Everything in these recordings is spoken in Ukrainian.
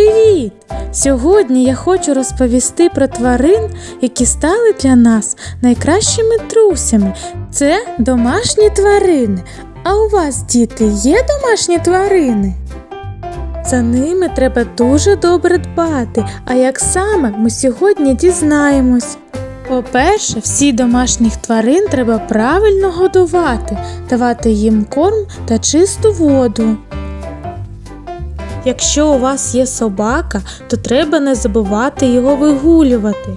Привіт! Сьогодні я хочу розповісти про тварин, які стали для нас найкращими друзями. Це домашні тварини. А у вас, діти, є домашні тварини? За ними треба дуже добре дбати. А як саме ми сьогодні дізнаємось. По-перше, всі домашніх тварин треба правильно годувати, давати їм корм та чисту воду. Якщо у вас є собака, то треба не забувати його вигулювати.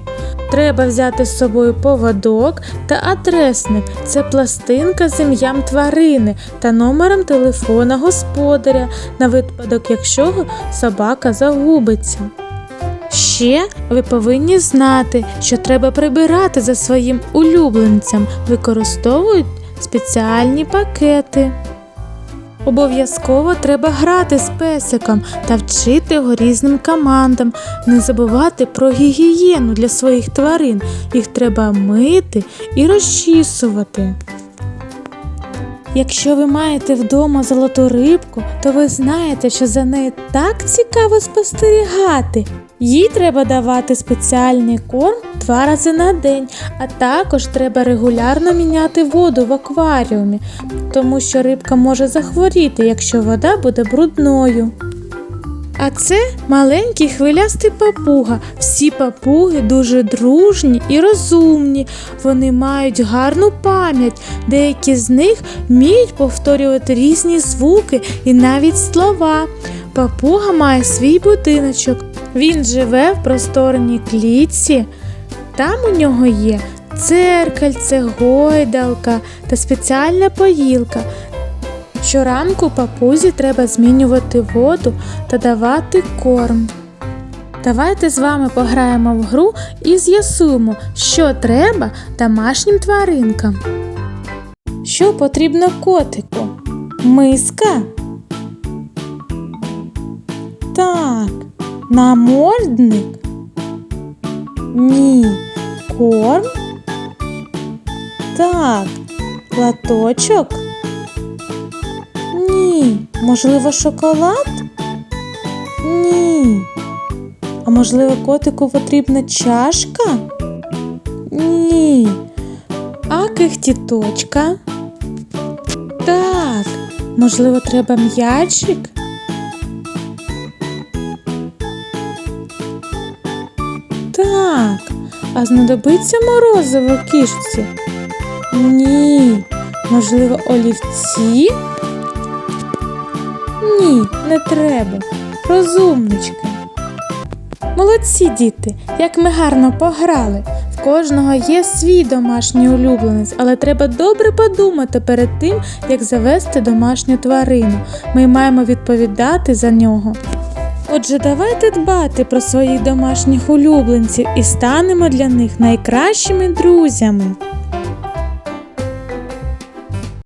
Треба взяти з собою поводок та адресник це пластинка з ім'ям тварини та номером телефона господаря на випадок, якщо собака загубиться. Ще ви повинні знати, що треба прибирати за своїм улюбленцем, використовують спеціальні пакети. Обов'язково треба грати з песиком та вчити його різним командам. Не забувати про гігієну для своїх тварин. Їх треба мити і розчісувати. Якщо ви маєте вдома золоту рибку, то ви знаєте, що за нею так цікаво спостерігати. Їй треба давати спеціальний корм два рази на день, а також треба регулярно міняти воду в акваріумі, тому що рибка може захворіти, якщо вода буде брудною. А це маленький хвилястий папуга. Всі папуги дуже дружні і розумні. Вони мають гарну пам'ять. Деякі з них вміють повторювати різні звуки і навіть слова. Папуга має свій будиночок. Він живе в просторній клітці. Там у нього є церкальце, гойдалка та спеціальна поїлка. Щоранку папузі треба змінювати воду та давати корм. Давайте з вами пограємо в гру і з'ясуємо, що треба домашнім тваринкам. Що потрібно котику? Миска? Так, намордник? Ні. Корм? Так, латочок? Можливо, шоколад? Ні. А можливо, котику потрібна чашка? Ні. А кихтіточка? Так. Можливо, треба м'ячик? Так. А знадобиться морозиво кішці? Ні. Можливо, олівці? Не треба. Розумнички. Молодці діти, як ми гарно пограли. В кожного є свій домашній улюбленець, але треба добре подумати перед тим, як завести домашню тварину. Ми маємо відповідати за нього. Отже, давайте дбати про своїх домашніх улюбленців і станемо для них найкращими друзями.